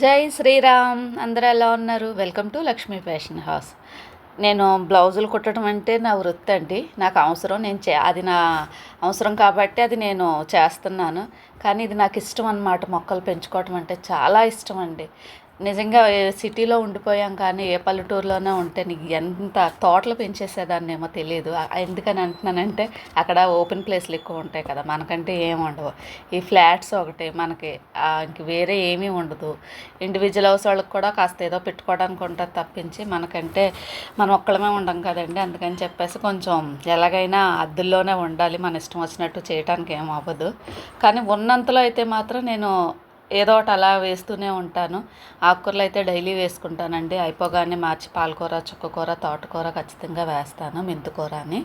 జై శ్రీరామ్ అందరూ ఎలా ఉన్నారు? Welcome to Lakshmi fashion house నేను బ్లౌజులు కుట్టడం అంటే నా వృత్తి అండి. నాకు అవసరం నేను చే అది నా అవసరం కాబట్టి అది నేను చేస్తున్నాను. కానీ ఇది నాకు ఇష్టం అన్నమాట మొక్కలు పెంచుకోవటం అంటే చాలా ఇష్టం అండి. నిజంగా సిటీలో ఉండిపోయాం కానీ ఏ పల్లెటూరులోనే ఉంటే నీకు ఎంత తోటలు పెంచేసేదాన్ని ఏమో తెలియదు ఎందుకని అంటున్నానంటే అక్కడ ఓపెన్ ప్లేస్లు ఎక్కువ ఉంటాయి కదా మనకంటే ఏం ఉండవు. ఈ ఫ్లాట్స్ ఒకటి మనకి ఇంక వేరే ఏమీ ఉండదు. ఇండివిజువల్ హౌస్ వాళ్ళకి కూడా కాస్త ఏదో పెట్టుకోవడానికి ఉంటుంది తప్పించి మనకంటే మనం ఒక్కడమే ఉండం కదండి. అందుకని చెప్పేసి కొంచెం ఎలాగైనా అద్దుల్లోనే ఉండాలి. మన ఇష్టం వచ్చినట్టు చేయడానికి ఏం అవ్వదు. కానీ ఉన్నంతలో అయితే మాత్రం నేను ఏదో ఒకటి అలా వేస్తూనే ఉంటాను. ఆకుకూరలు అయితే డైలీ వేసుకుంటానండి. అయిపోగానే మార్చి పాలకూర చుక్కకూర తోటకూర ఖచ్చితంగా వేస్తాను మెంతుకూర అని.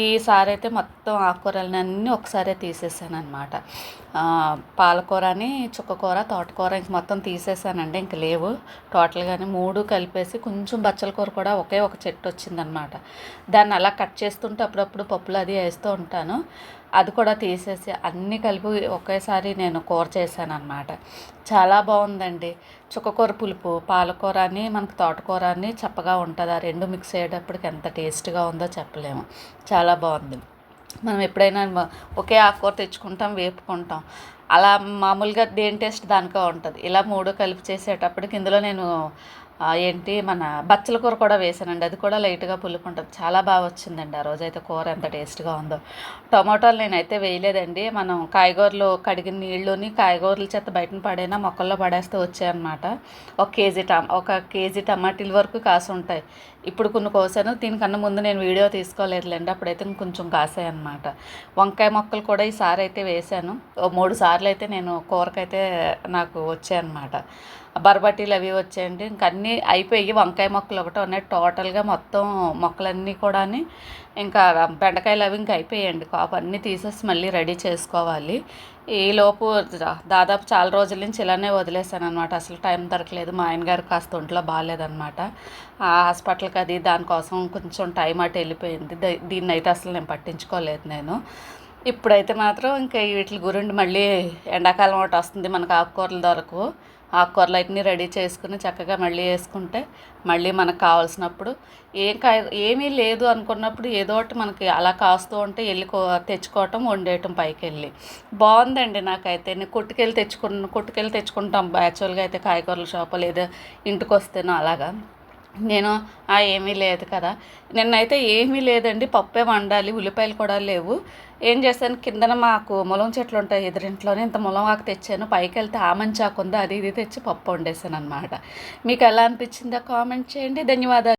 ఈసారి అయితే మొత్తం ఆకుకూరలన్నీ ఒకసారే తీసేసాను అనమాట పాలకూరని చుక్కకూర తోటకూర ఇంక మొత్తం తీసేసానండి. ఇంక లేవు. టోటల్గానే మూడు కలిపేసి కొంచెం బచ్చల కూర కూడా ఒకే ఒక చెట్టు వచ్చిందనమాట దాన్ని అలా కట్ చేస్తుంటే అప్పుడప్పుడు పప్పులు అది వేస్తూ ఉంటాను. అది కూడా తీసేసి అన్నీ కలిపి ఒకేసారి నేను కూర చేశాను అనమాట చాలా బాగుందండి. చుక్కకూర పులుపు పాలకూర అని మనకు తోటకూర అని చప్పగా ఉంటుంది. ఆ రెండు మిక్స్ అయ్యేటప్పటికి ఎంత టేస్ట్గా ఉందో చెప్పలేము. చాలా బాగుంది. మనం ఎప్పుడైనా ఒకే ఆకుకూర తెచ్చుకుంటాం వేపుకుంటాం. అలా మామూలుగా దేని టేస్ట్ దానికో ఉంటుంది. ఇలా మూడు కలిపి చేసేటప్పటికి ఇందులో నేను ఏంటి మన బచ్చల కూర కూడా వేసానండి. అది కూడా లైట్గా పులుపు ఉంటుంది చాలా బాగా వచ్చిందండి ఆ రోజైతే కూర ఎంత టేస్ట్గా ఉందో. టమాటాలు నేనైతే వేయలేదండి. మనం కాయగూరలు కడిగిన నీళ్ళుని కాయగూరల చేత బయటను పడైనా మొక్కల్లో పడేస్తే వచ్చాయన్నమాట. ఒక కేజీ టమా ఒక కేజీ టమాటీల వరకు కాసి ఉంటాయి ఇప్పుడు కొన్ని కోసాను. దీనికన్నా ముందు నేను వీడియో తీసుకోలేదులేండి. అప్పుడైతే కొంచెం కాసాయి అనమాట వంకాయ మొక్కలు కూడా ఈసారి అయితే వేసాను. ఓ మూడు సార్లు అయితే నేను కూరకైతే నాకు వచ్చాయన్నమాట. బరబటీలు అవి వచ్చాయండి. ఇంక అన్నీ అయిపోయి వంకాయ మొక్కలు ఒకటి ఉన్నాయి. టోటల్గా మొత్తం మొక్కలన్నీ కూడా ఇంకా బెండకాయలు అవి ఇంకా అయిపోయాయండి. కాపు అన్నీ తీసేసి మళ్ళీ రెడీ చేసుకోవాలి. ఈలోపు దాదాపు చాలా రోజుల నుంచి ఇలానే వదిలేసాను అనమాట అసలు టైం దొరకలేదు. మా ఆయన గారు కాస్త ఒంట్లో బాగాలేదనమాట ఆ హాస్పిటల్కి అది దానికోసం కొంచెం టైం అటు వెళ్ళిపోయింది. దీన్ని అయితే అసలు నేను పట్టించుకోలేదు నేను. ఇప్పుడైతే మాత్రం ఇంకా వీటి గురించి మళ్ళీ ఎండాకాలం ఒకటి వస్తుంది మనకు ఆకుకూరలు దొరకవు. ఆకుకూరలు అన్నీ రెడీ చేసుకుని చక్కగా మళ్ళీ వేసుకుంటే మళ్ళీ మనకు కావాల్సినప్పుడు ఏం కాయ ఏమీ లేదు అనుకున్నప్పుడు ఏదో ఒకటి మనకి అలా కాస్తూ ఉంటే వెళ్ళి కో తెచ్చుకోవటం వండేయటం పైకి వెళ్ళి. బాగుందండి నాకైతే. నేను కొట్టుకెళ్ళి తెచ్చుకున్న కొట్టుకెళ్ళి తెచ్చుకుంటాం. యాక్చువల్గా అయితే కాయగూరల షాపు లేదా ఇంటికి వస్తేనో అలాగా. నేను ఆ ఏమీ లేదు కదా. నిన్నైతే ఏమీ లేదండి. పప్పే వండాలి ఉల్లిపాయలు కూడా లేవు. ఏం చేశాను? కిందన మాకు ములం చెట్లు ఉంటాయి ఎదురింట్లోనే. ఇంత ములం ఆకు తెచ్చాను. పైకి వెళ్తే ఆమంచాకు అది ఇది తెచ్చి పప్పు వండేసాను అనమాట మీకు ఎలా అనిపించిందో? కామెంట్ చేయండి. ధన్యవాదాలు.